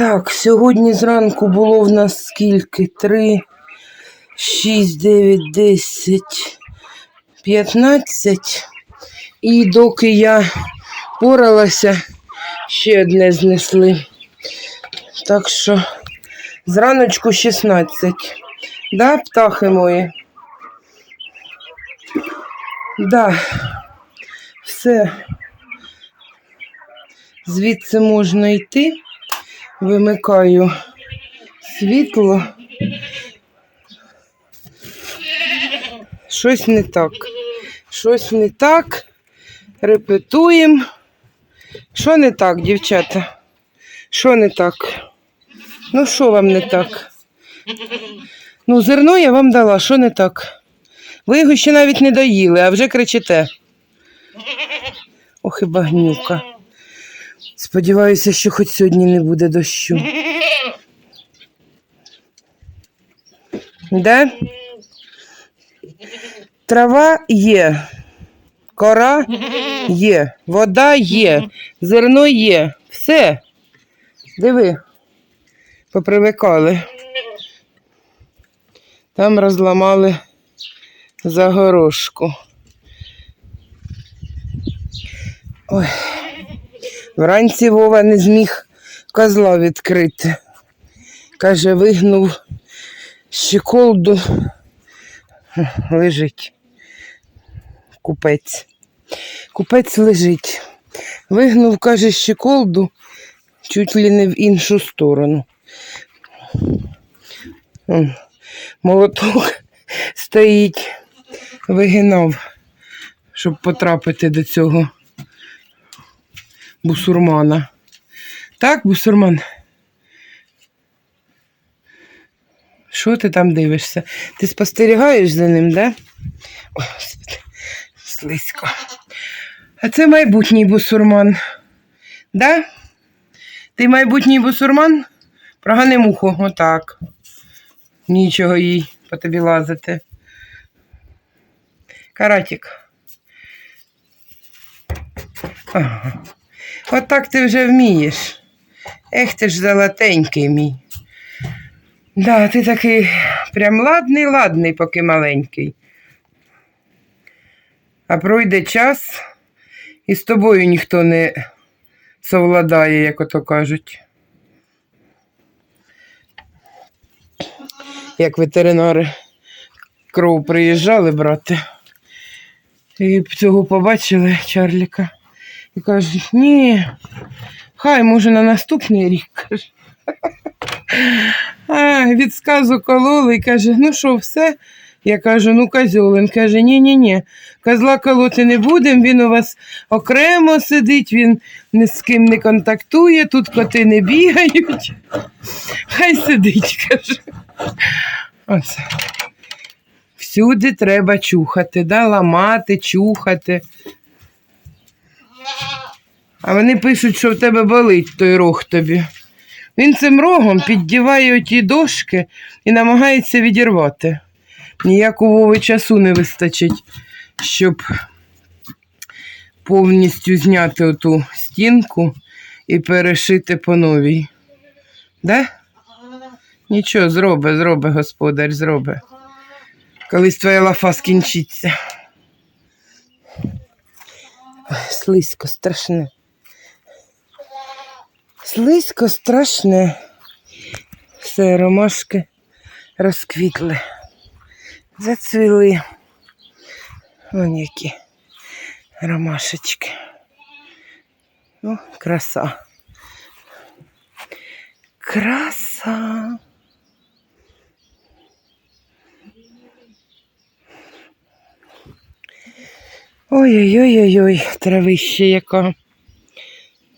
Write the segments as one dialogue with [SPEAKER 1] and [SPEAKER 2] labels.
[SPEAKER 1] Так, сьогодні зранку було в нас скільки? Три, шість, дев'ять, десять, п'ятнадцять. І доки я поралася, ще одне знесли. Так що зраночку 16. Да, птахи мої? Да. Все. Звідси можна йти. Вимикаю світло. Щось не так. Щось не так. Репетуємо. Що не так, дівчата? Що не так? Ну, що вам не так? Ну, зерно я вам дала, що не так? Ви його ще навіть не доїли, а вже кричите. Ох і багнюка. Сподіваюся, що хоч сьогодні не буде дощу. Де? Трава є, кора є, вода є, зерно є. Все. Диви, попривикали. Там розламали загорошку. Ой. Вранці Вова не зміг козла відкрити. Каже, вигнув щеколду. Лежить. Купець. Купець лежить. Вигнув, каже, щеколду чуть ли не в іншу сторону. Молоток стоїть, вигинав, щоб потрапити до цього бусурмана. Так, бусурман? Що ти там дивишся? Ти спостерігаєш за ним, да? Господи, слизько. А це майбутній бусурман. Да? Ти майбутній бусурман? Прогани муху, отак. Нічого їй по тобі лазити. Каратик. Ага. Отак ти вже вмієш. Ех ти ж золотенький мій. Да, ти такий прям ладний, ладний, поки маленький. А пройде час, і з тобою ніхто не совладає, як ото кажуть. Як ветеринари кров приїжджали брати. І цього побачили Чарліка. І кажуть, ні, хай може на наступний рік. каже. А, від сказу кололи і каже, ну що, все? Я кажу, ну козьол. Він каже, ні-ні-ні, козла колоти не будемо, він у вас окремо сидить, він ні з ким не контактує, тут коти не бігають. Хай сидить, каже. Оце. Всюди треба чухати, да? ламати, чухати. А вони пишуть, що в тебе болить той рог тобі. Він цим рогом піддіває оті дошки і намагається відірвати. Ніяк у часу не вистачить, щоб повністю зняти оту стінку і перешити по новій. Да? Нічого, зроби, зроби, господар, зроби. Колись твоя лафа скінчиться. Слизько, страшне. Слизько страшне. Все, ромашки розквітли. Зацвіли. Вон які ромашечки. Ну, краса. Краса. Ой-ой-ой-ой, травище яка.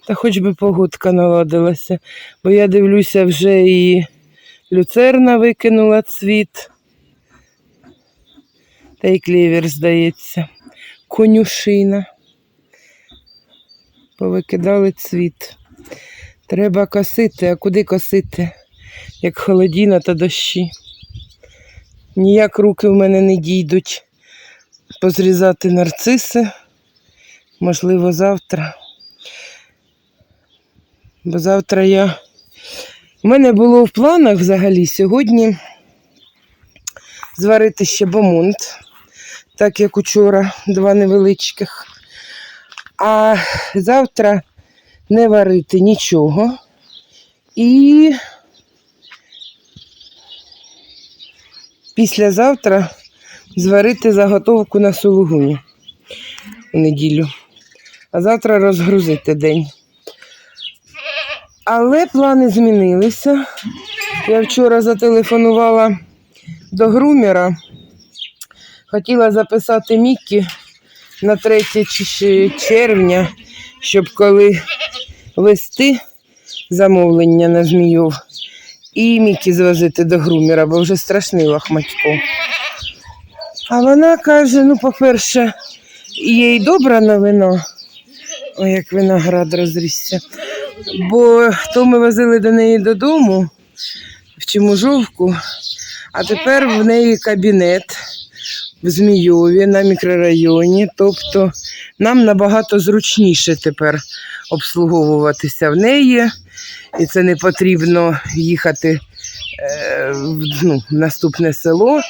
[SPEAKER 1] Та хоч би погодка наладилася, бо я дивлюся, вже і люцерна викинула цвіт. Та й клівер, здається, конюшина. Повикидали цвіт. Треба косити, а куди косити? як холодіна та дощі. Ніяк руки в мене не дійдуть позрізати нарциси. Можливо, завтра. Бо завтра я. У мене було в планах взагалі сьогодні зварити ще бомонт, так як учора, два невеличких. А завтра не варити нічого. І післязавтра зварити заготовку на сулугуні у неділю. А завтра розгрузити день. Але плани змінилися. Я вчора зателефонувала до грумера. Хотіла записати Міккі на 3 червня, щоб коли вести замовлення на Змійов і Мікі звозити до грумера, бо вже страшний лахматько. А вона каже: ну, по-перше, є й добра новина. Ой, як виноград розрісся. Бо то ми возили до неї додому в Чеможовку, а тепер в неї кабінет в Змійові на мікрорайоні. Тобто нам набагато зручніше тепер обслуговуватися в неї, і це не потрібно їхати е, в, ну, в наступне село,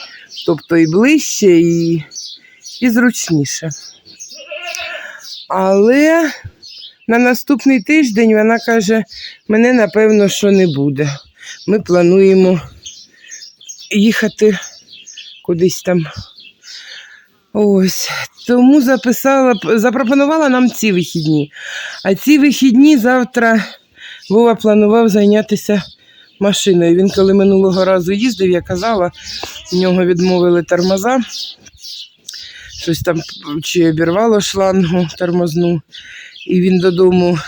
[SPEAKER 1] тобто і ближче, і, і зручніше. Але на наступний тиждень вона каже, мене напевно, що не буде. Ми плануємо їхати кудись там. Ось. Тому записала, запропонувала нам ці вихідні. А ці вихідні завтра Вова планував зайнятися машиною. Він коли минулого разу їздив, я казала, в нього відмовили тормоза. Щось там чи обірвало шлангу тормозну. І він додому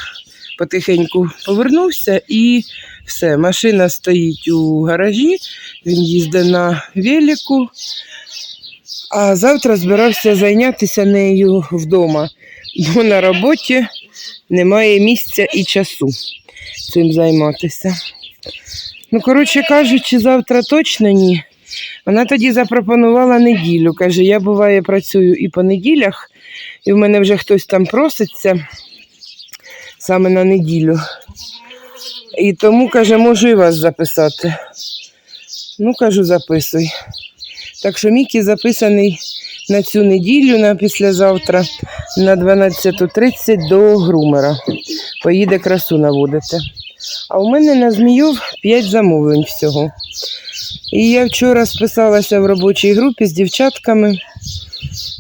[SPEAKER 1] потихеньку повернувся і все, машина стоїть у гаражі, він їздить на велику, а завтра збирався зайнятися нею вдома, бо на роботі немає місця і часу цим займатися. Ну, коротше кажучи, завтра точно ні. Вона тоді запропонувала неділю. Каже, я буває працюю і по неділях, і в мене вже хтось там проситься саме на неділю. І тому, каже, можу і вас записати. Ну, кажу, записуй. Так що Мікі записаний на цю неділю, на післязавтра, на 12.30 до грумера. Поїде красу наводити. А у мене на Змійов 5 замовлень всього. І я вчора списалася в робочій групі з дівчатками,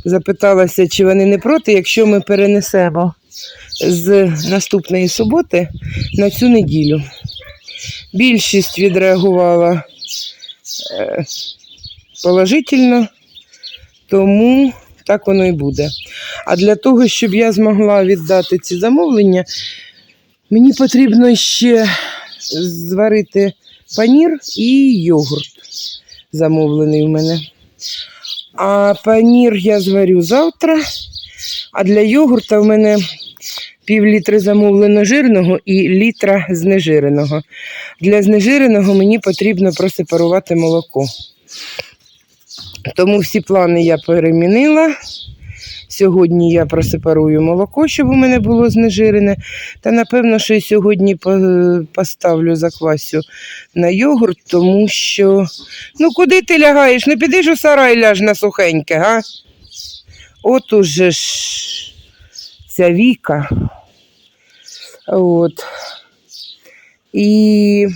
[SPEAKER 1] запиталася, чи вони не проти, якщо ми перенесемо з наступної суботи на цю неділю. Більшість відреагувала е, положительно, тому так воно і буде. А для того, щоб я змогла віддати ці замовлення, мені потрібно ще зварити панір і йогурт замовлений у мене. А панір я зварю завтра, а для йогурта в мене пів літри замовлено жирного і літра знежиреного. Для знежиреного мені потрібно просепарувати молоко. Тому всі плани я перемінила. Сьогодні я просепарую молоко, щоб у мене було знежирене. Та напевно, що і сьогодні поставлю заквасю на йогурт, тому що. Ну куди ти лягаєш? Не підеш у сарай ляж на сухеньке, га? От уже ж ця віка. От. І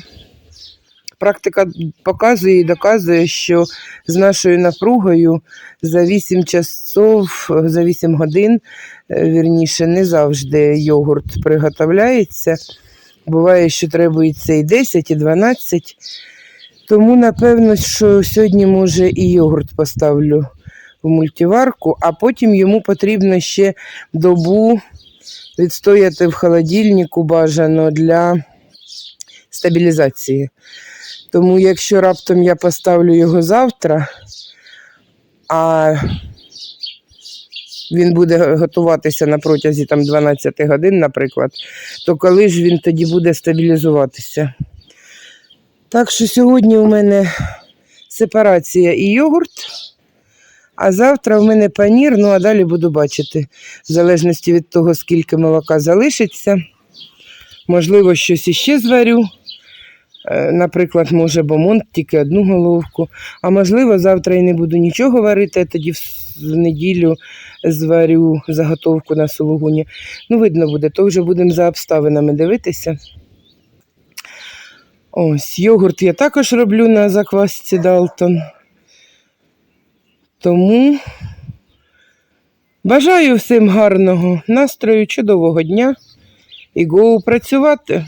[SPEAKER 1] практика показує і доказує, що з нашою напругою за 8 часов, за 8 годин, е, вірніше, не завжди йогурт приготовляється. Буває, що требується і 10, і 12. Тому, напевно, що сьогодні, може, і йогурт поставлю в мультиварку, а потім йому потрібно ще добу відстояти в холодильнику бажано для стабілізації. Тому якщо раптом я поставлю його завтра, а він буде готуватися на протязі там, 12 годин, наприклад, то коли ж він тоді буде стабілізуватися? Так що сьогодні у мене сепарація і йогурт, а завтра в мене панір, ну а далі буду бачити, в залежності від того, скільки молока залишиться. Можливо, щось іще зварю. Е, Наприклад, може бомонт тільки одну головку. А можливо, завтра і не буду нічого варити, тоді в неділю зварю заготовку на сулугуні. Ну, видно буде, то вже будемо за обставинами дивитися. Ось, йогурт я також роблю на заквасці Далтон. Тому бажаю всім гарного настрою, чудового дня і гоу працювати.